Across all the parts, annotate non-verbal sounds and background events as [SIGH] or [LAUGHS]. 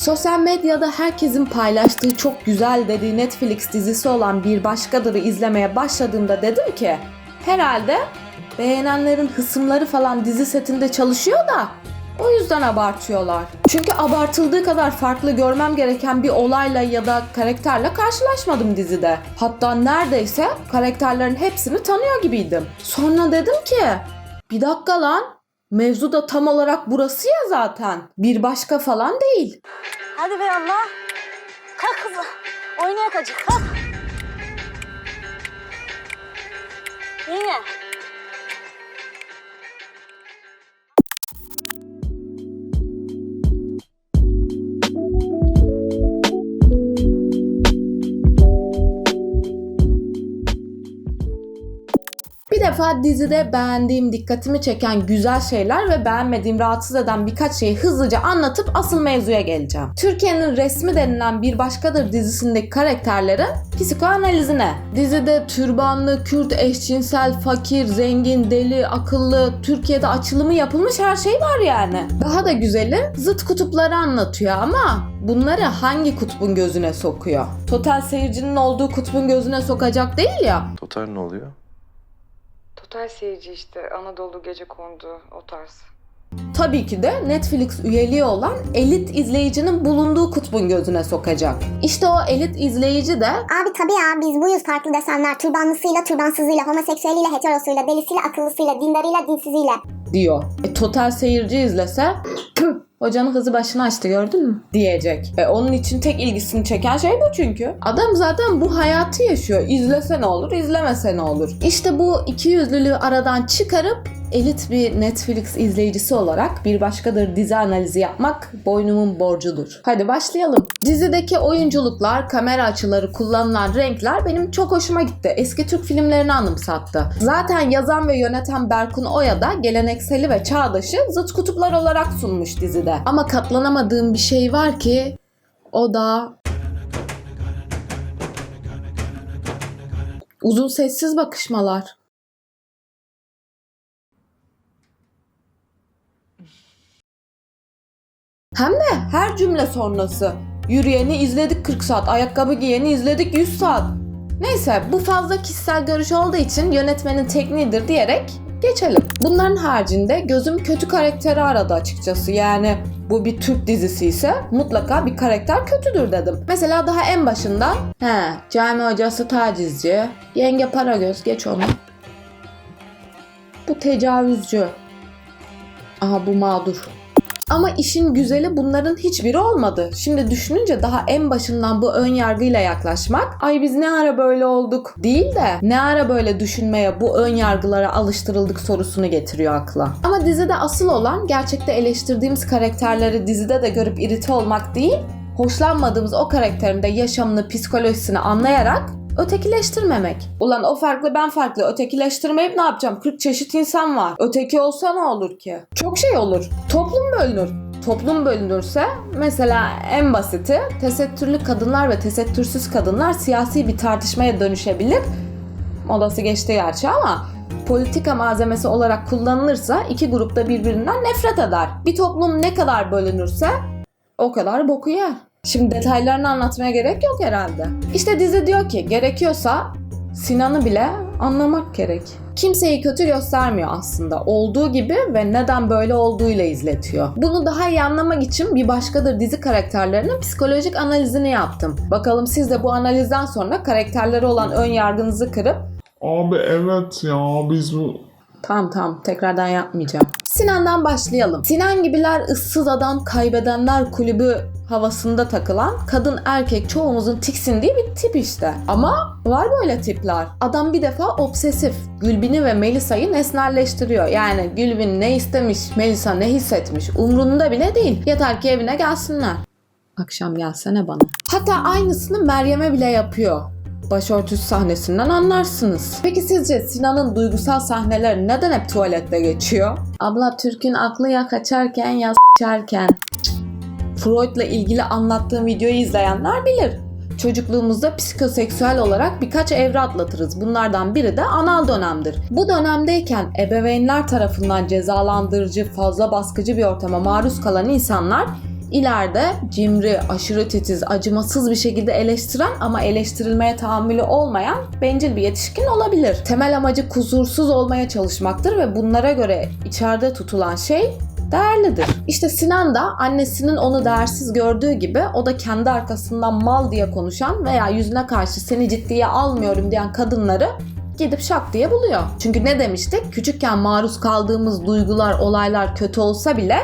Sosyal medyada herkesin paylaştığı çok güzel dediği Netflix dizisi olan Bir Başkadır'ı izlemeye başladığımda dedim ki herhalde beğenenlerin hısımları falan dizi setinde çalışıyor da o yüzden abartıyorlar. Çünkü abartıldığı kadar farklı görmem gereken bir olayla ya da karakterle karşılaşmadım dizide. Hatta neredeyse karakterlerin hepsini tanıyor gibiydim. Sonra dedim ki bir dakika lan mevzu da tam olarak burası ya zaten. Bir başka falan değil. Hadi be Allah. Kalk kızım. Oynayak acık kalk. Yine. Defa dizide beğendiğim, dikkatimi çeken güzel şeyler ve beğenmediğim, rahatsız eden birkaç şeyi hızlıca anlatıp asıl mevzuya geleceğim. Türkiye'nin resmi denilen Bir Başkadır dizisindeki karakterlerin psikoanalizine. Dizide türbanlı, Kürt, eşcinsel, fakir, zengin, deli, akıllı, Türkiye'de açılımı yapılmış her şey var yani. Daha da güzeli zıt kutupları anlatıyor ama bunları hangi kutbun gözüne sokuyor? Total seyircinin olduğu kutbun gözüne sokacak değil ya. Total ne oluyor? Total seyirci işte Anadolu gece kondu o tarz. Tabii ki de Netflix üyeliği olan elit izleyicinin bulunduğu kutbun gözüne sokacak. İşte o elit izleyici de Abi tabii ya biz buyuz farklı desenler. Türbanlısıyla, türbansızıyla, homoseksüeliyle, heterosuyla, delisiyle, akıllısıyla, dindarıyla, dinsiziyle. diyor. E, total seyirci izlese "Püh, hocanın hızı başını açtı gördün mü? diyecek. E, onun için tek ilgisini çeken şey bu çünkü. Adam zaten bu hayatı yaşıyor. İzlese ne olur, izlemese ne olur. İşte bu ikiyüzlülüğü aradan çıkarıp elit bir Netflix izleyicisi olarak bir başkadır dizi analizi yapmak boynumun borcudur. Hadi başlayalım. Dizideki oyunculuklar, kamera açıları, kullanılan renkler benim çok hoşuma gitti. Eski Türk filmlerini anımsattı. Zaten yazan ve yöneten Berkun Oya da gelenekseli ve çağdaşı zıt kutuplar olarak sunmuş dizide. Ama katlanamadığım bir şey var ki o da uzun sessiz bakışmalar. Hem de her cümle sonrası. Yürüyeni izledik 40 saat, ayakkabı giyeni izledik 100 saat. Neyse bu fazla kişisel görüş olduğu için yönetmenin tekniğidir diyerek geçelim. Bunların haricinde gözüm kötü karakteri aradı açıkçası. Yani bu bir Türk dizisi ise mutlaka bir karakter kötüdür dedim. Mesela daha en başında he cami hocası tacizci, yenge paragöz geç onu. Bu tecavüzcü. Aha bu mağdur. Ama işin güzeli bunların hiçbiri olmadı. Şimdi düşününce daha en başından bu ön yargıyla yaklaşmak, ay biz ne ara böyle olduk değil de ne ara böyle düşünmeye, bu ön yargılara alıştırıldık sorusunu getiriyor akla. Ama dizide asıl olan gerçekte eleştirdiğimiz karakterleri dizide de görüp irite olmak değil, hoşlanmadığımız o karakterin de yaşamını, psikolojisini anlayarak ötekileştirmemek. Ulan o farklı ben farklı ötekileştirmeyip ne yapacağım? 40 çeşit insan var. Öteki olsa ne olur ki? Çok şey olur. Toplum bölünür. Toplum bölünürse mesela en basiti tesettürlü kadınlar ve tesettürsüz kadınlar siyasi bir tartışmaya dönüşebilir. Modası geçti gerçi ama politika malzemesi olarak kullanılırsa iki grupta birbirinden nefret eder. Bir toplum ne kadar bölünürse o kadar boku yer. Şimdi detaylarını anlatmaya gerek yok herhalde. İşte dizi diyor ki gerekiyorsa Sinan'ı bile anlamak gerek. Kimseyi kötü göstermiyor aslında. Olduğu gibi ve neden böyle olduğuyla izletiyor. Bunu daha iyi anlamak için bir başkadır dizi karakterlerinin psikolojik analizini yaptım. Bakalım siz de bu analizden sonra karakterleri olan ön yargınızı kırıp Abi evet ya biz bu Tamam tamam tekrardan yapmayacağım. Sinan'dan başlayalım. Sinan gibiler ıssız adam kaybedenler kulübü havasında takılan kadın erkek çoğumuzun tiksindiği bir tip işte. Ama var böyle tipler. Adam bir defa obsesif. Gülbin'i ve Melisa'yı nesnelleştiriyor. Yani Gülbin ne istemiş, Melisa ne hissetmiş umrunda bile değil. Yeter ki evine gelsinler. Akşam gelsene bana. Hatta aynısını Meryem'e bile yapıyor başörtüsü sahnesinden anlarsınız. Peki sizce Sinan'ın duygusal sahneleri neden hep tuvalette geçiyor? Abla Türk'ün aklı ya kaçarken ya s**erken. Freud'la ilgili anlattığım videoyu izleyenler bilir. Çocukluğumuzda psikoseksüel olarak birkaç evre atlatırız. Bunlardan biri de anal dönemdir. Bu dönemdeyken ebeveynler tarafından cezalandırıcı, fazla baskıcı bir ortama maruz kalan insanlar ileride cimri, aşırı titiz, acımasız bir şekilde eleştiren ama eleştirilmeye tahammülü olmayan bencil bir yetişkin olabilir. Temel amacı kusursuz olmaya çalışmaktır ve bunlara göre içeride tutulan şey değerlidir. İşte Sinan da annesinin onu değersiz gördüğü gibi o da kendi arkasından mal diye konuşan veya yüzüne karşı seni ciddiye almıyorum diyen kadınları gidip şak diye buluyor. Çünkü ne demiştik? Küçükken maruz kaldığımız duygular, olaylar kötü olsa bile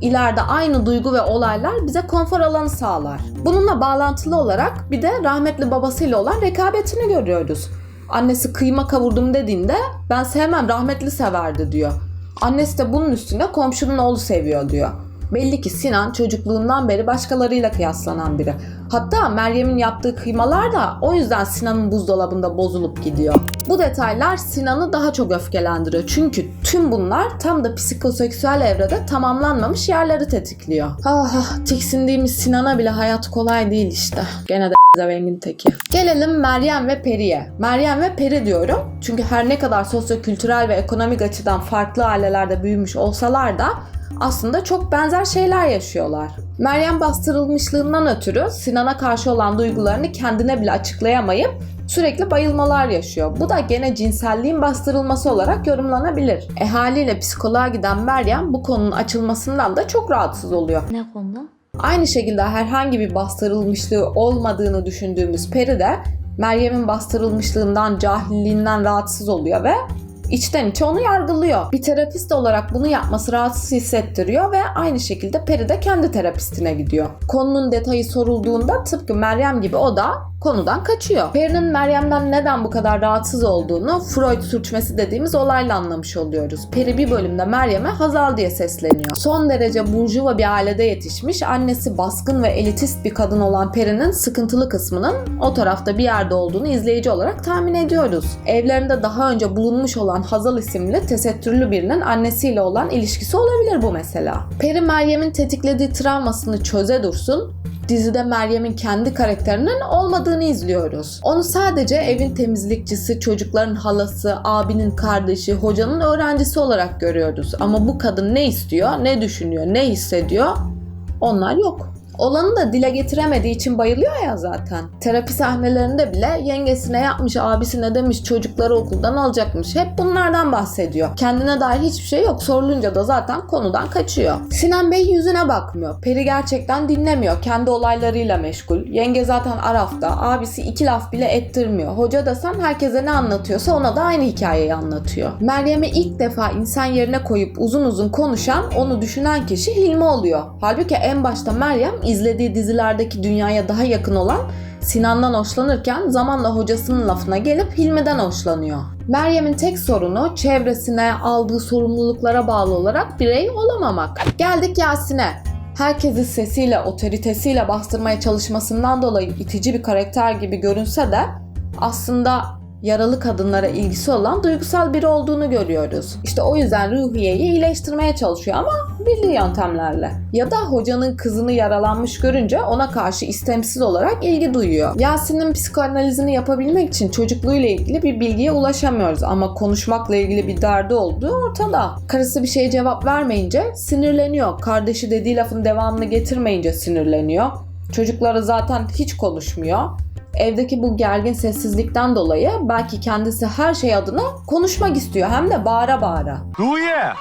ileride aynı duygu ve olaylar bize konfor alanı sağlar. Bununla bağlantılı olarak bir de rahmetli babasıyla olan rekabetini görüyoruz. Annesi kıyma kavurdum dediğinde ben sevmem rahmetli severdi diyor. Annesi de bunun üstüne komşunun oğlu seviyor diyor. Belli ki Sinan çocukluğundan beri başkalarıyla kıyaslanan biri. Hatta Meryem'in yaptığı kıymalar da o yüzden Sinan'ın buzdolabında bozulup gidiyor. Bu detaylar Sinan'ı daha çok öfkelendiriyor. Çünkü tüm bunlar tam da psikoseksüel evrede tamamlanmamış yerleri tetikliyor. Ah ah tiksindiğimiz Sinan'a bile hayat kolay değil işte. Gene de zevengin teki. Gelelim Meryem ve Peri'ye. Meryem ve Peri diyorum. Çünkü her ne kadar sosyokültürel ve ekonomik açıdan farklı ailelerde büyümüş olsalar da aslında çok benzer şeyler yaşıyorlar. Meryem bastırılmışlığından ötürü Sinan'a karşı olan duygularını kendine bile açıklayamayıp sürekli bayılmalar yaşıyor. Bu da gene cinselliğin bastırılması olarak yorumlanabilir. E haliyle psikoloğa giden Meryem bu konunun açılmasından da çok rahatsız oluyor. Ne konuda? Aynı şekilde herhangi bir bastırılmışlığı olmadığını düşündüğümüz Peri de Meryem'in bastırılmışlığından, cahilliğinden rahatsız oluyor ve içten içe onu yargılıyor. Bir terapist olarak bunu yapması rahatsız hissettiriyor ve aynı şekilde Peri de kendi terapistine gidiyor. Konunun detayı sorulduğunda tıpkı Meryem gibi o da konudan kaçıyor. Peri'nin Meryem'den neden bu kadar rahatsız olduğunu Freud sürçmesi dediğimiz olayla anlamış oluyoruz. Peri bir bölümde Meryem'e Hazal diye sesleniyor. Son derece burjuva bir ailede yetişmiş, annesi baskın ve elitist bir kadın olan Peri'nin sıkıntılı kısmının o tarafta bir yerde olduğunu izleyici olarak tahmin ediyoruz. Evlerinde daha önce bulunmuş olan Hazal isimli tesettürlü birinin annesiyle olan ilişkisi olabilir bu mesela. Peri Meryem'in tetiklediği travmasını çöze dursun, dizide Meryem'in kendi karakterinin olmadığını izliyoruz. Onu sadece evin temizlikçisi, çocukların halası, abinin kardeşi, hocanın öğrencisi olarak görüyoruz. Ama bu kadın ne istiyor, ne düşünüyor, ne hissediyor onlar yok. Olanı da dile getiremediği için bayılıyor ya zaten. Terapi sahnelerinde bile yengesine yapmış, abisine demiş, çocukları okuldan alacakmış. Hep bunlardan bahsediyor. Kendine dair hiçbir şey yok. Sorulunca da zaten konudan kaçıyor. Sinan Bey yüzüne bakmıyor. Peri gerçekten dinlemiyor. Kendi olaylarıyla meşgul. Yenge zaten Araf'ta. Abisi iki laf bile ettirmiyor. Hoca da sen herkese ne anlatıyorsa ona da aynı hikayeyi anlatıyor. Meryem'i ilk defa insan yerine koyup uzun uzun konuşan, onu düşünen kişi Hilmi oluyor. Halbuki en başta Meryem izlediği dizilerdeki dünyaya daha yakın olan Sinan'dan hoşlanırken zamanla hocasının lafına gelip Hilmi'den hoşlanıyor. Meryem'in tek sorunu çevresine aldığı sorumluluklara bağlı olarak birey olamamak. Geldik Yasin'e. Herkesi sesiyle, otoritesiyle bastırmaya çalışmasından dolayı itici bir karakter gibi görünse de aslında yaralı kadınlara ilgisi olan duygusal biri olduğunu görüyoruz. İşte o yüzden Ruhiye'yi iyileştirmeye çalışıyor ama bildiği yöntemlerle. Ya da hocanın kızını yaralanmış görünce ona karşı istemsiz olarak ilgi duyuyor. Yasin'in psikoanalizini yapabilmek için çocukluğuyla ilgili bir bilgiye ulaşamıyoruz ama konuşmakla ilgili bir derdi olduğu ortada. Karısı bir şeye cevap vermeyince sinirleniyor. Kardeşi dediği lafın devamını getirmeyince sinirleniyor. Çocukları zaten hiç konuşmuyor. Evdeki bu gergin sessizlikten dolayı belki kendisi her şey adına konuşmak istiyor hem de bağıra bağıra. Ruhiye!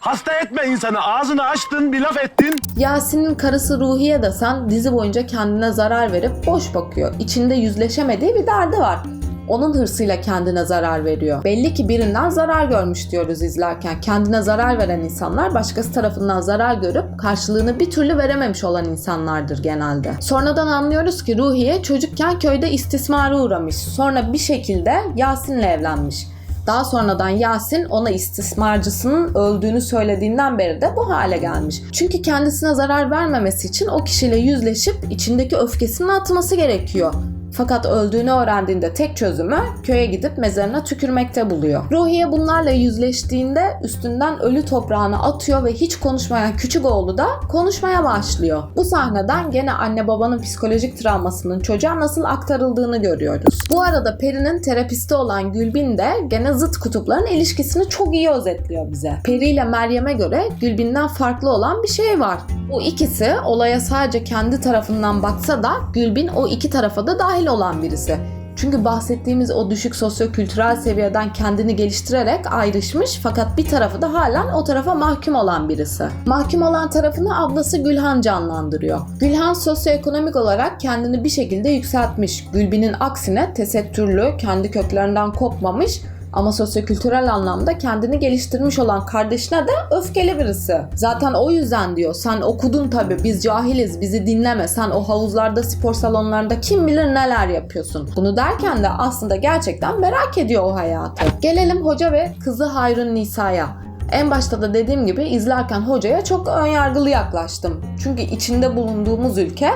Hasta etme insanı. Ağzını açtın, bir laf ettin. Yasin'in karısı Ruhiye de sen dizi boyunca kendine zarar verip boş bakıyor. İçinde yüzleşemediği bir derdi var. Onun hırsıyla kendine zarar veriyor. Belli ki birinden zarar görmüş diyoruz izlerken. Kendine zarar veren insanlar başkası tarafından zarar görüp karşılığını bir türlü verememiş olan insanlardır genelde. Sonradan anlıyoruz ki Ruhiye çocukken köyde istismara uğramış. Sonra bir şekilde Yasin'le evlenmiş. Daha sonradan Yasin ona istismarcısının öldüğünü söylediğinden beri de bu hale gelmiş. Çünkü kendisine zarar vermemesi için o kişiyle yüzleşip içindeki öfkesini atması gerekiyor. Fakat öldüğünü öğrendiğinde tek çözümü köye gidip mezarına tükürmekte buluyor. Ruhiye bunlarla yüzleştiğinde üstünden ölü toprağını atıyor ve hiç konuşmayan küçük oğlu da konuşmaya başlıyor. Bu sahneden gene anne babanın psikolojik travmasının çocuğa nasıl aktarıldığını görüyoruz. Bu arada Peri'nin terapisti olan Gülbin de gene zıt kutupların ilişkisini çok iyi özetliyor bize. Peri ile Meryem'e göre Gülbin'den farklı olan bir şey var. Bu ikisi olaya sadece kendi tarafından baksa da Gülbin o iki tarafa da dahil olan birisi. Çünkü bahsettiğimiz o düşük sosyokültürel seviyeden kendini geliştirerek ayrışmış fakat bir tarafı da halen o tarafa mahkum olan birisi. Mahkum olan tarafını ablası Gülhan canlandırıyor. Gülhan sosyoekonomik olarak kendini bir şekilde yükseltmiş. Gülbin'in aksine tesettürlü, kendi köklerinden kopmamış ama sosyokültürel anlamda kendini geliştirmiş olan kardeşine de öfkeli birisi. Zaten o yüzden diyor sen okudun tabi biz cahiliz bizi dinleme sen o havuzlarda spor salonlarında kim bilir neler yapıyorsun. Bunu derken de aslında gerçekten merak ediyor o hayatı. Gelelim hoca ve kızı Hayrun Nisa'ya. En başta da dediğim gibi izlerken hocaya çok önyargılı yaklaştım. Çünkü içinde bulunduğumuz ülke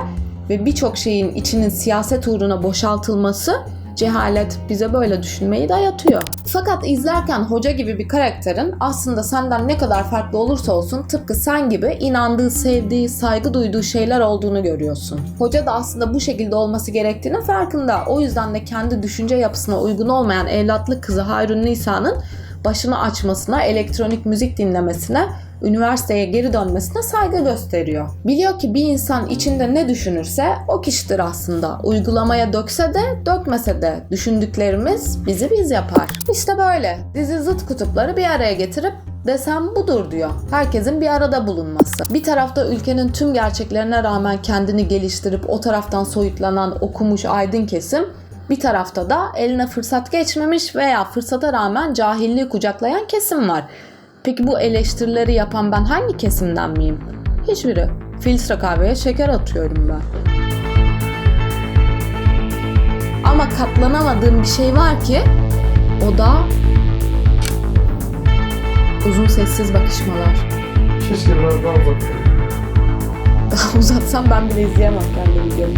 ve birçok şeyin içinin siyaset uğruna boşaltılması cehalet bize böyle düşünmeyi dayatıyor. Fakat izlerken hoca gibi bir karakterin aslında senden ne kadar farklı olursa olsun tıpkı sen gibi inandığı, sevdiği, saygı duyduğu şeyler olduğunu görüyorsun. Hoca da aslında bu şekilde olması gerektiğinin farkında. O yüzden de kendi düşünce yapısına uygun olmayan evlatlık kızı Hayrun Nisa'nın başını açmasına, elektronik müzik dinlemesine, üniversiteye geri dönmesine saygı gösteriyor. Biliyor ki bir insan içinde ne düşünürse o kişidir aslında. Uygulamaya dökse de dökmese de düşündüklerimiz bizi biz yapar. İşte böyle. Dizi zıt kutupları bir araya getirip desem budur diyor. Herkesin bir arada bulunması. Bir tarafta ülkenin tüm gerçeklerine rağmen kendini geliştirip o taraftan soyutlanan okumuş aydın kesim bir tarafta da eline fırsat geçmemiş veya fırsata rağmen cahilliği kucaklayan kesim var. Peki bu eleştirileri yapan ben hangi kesimden miyim? Hiçbiri. Filtre kahveye şeker atıyorum ben. Ama katlanamadığım bir şey var ki o da uzun sessiz bakışmalar. Keşke biraz daha uzak. Daha [LAUGHS] uzatsam ben bile izleyemem kendi videomu.